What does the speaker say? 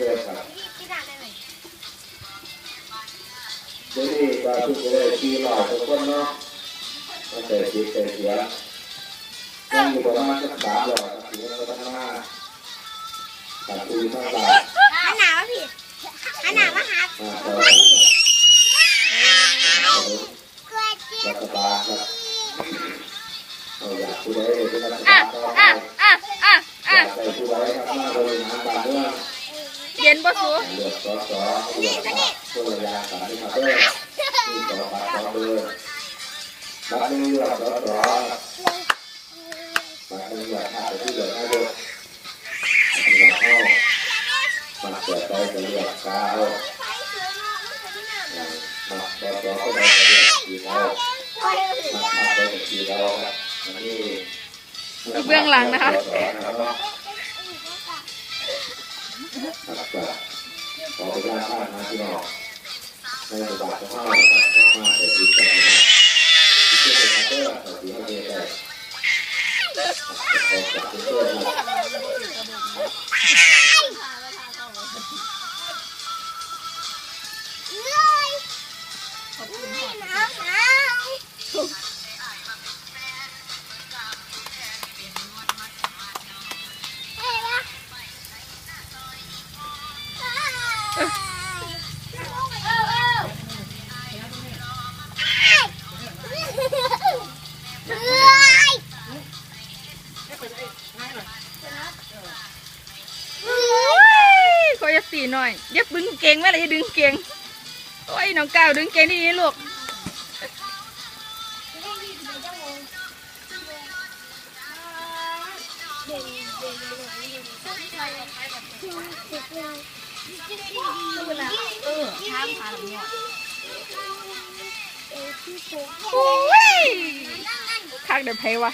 ชิญครับพี่ด่าได้ไหมเดี๋ยวนี้ก็ทุกคนเลยที่หล่อทุกคนเนาะตั้งแต่จิตแต่เสียยังอยู่ประมาณสักสามหล่อครับถือว่าพัฒนาตัดตูนทั้งหลายอันหนาวพี่อันหนาวะครับมาต่อกันครับกล้วยจิ้มรัฐบาลครับเราอยากผู้ใดเป็นรัฐอะบาลต่อไปอะอะอะออะยากได้ผู้ใดครับมาบริหารบ้านเมือง เย็นบ่สูเลือกสอสอเลือกพรรคผู้บริหารสายมาเด้อที่สอบัตรสองเบอร์บัตรหนึ่งเลือกสอสอบัตรหนึ่งเลือกพรรคที่เลือกนายกบัตรเลือกเข้าบัตรเกิดใจจะเลือกกาวบัตรสอสอก็ได้จะเลือกสีเทาบัตรพรรคได้สีเทาครับอันนี้เบื้องหลังนะคะ ขอประชาชนนะพี่น้อง ในบทบาทของเราครับของเราแต่ดีใจนะที่เกิดมาเพื่อแต่ดีให้ได้ขอจับเพื่อนนะ เลยหนาวหนาวเ เออเออเฮ้ย ขออย่าสีหน่อยอย่าดึงเก่งแม่เลยอย่าดึงเก่งโอ้ยน้องก้าวดึงเก่งดีๆลูก เ เออช้างขาหลังเนี่ยโอ้ยข้างเดี๋ยวเพวะ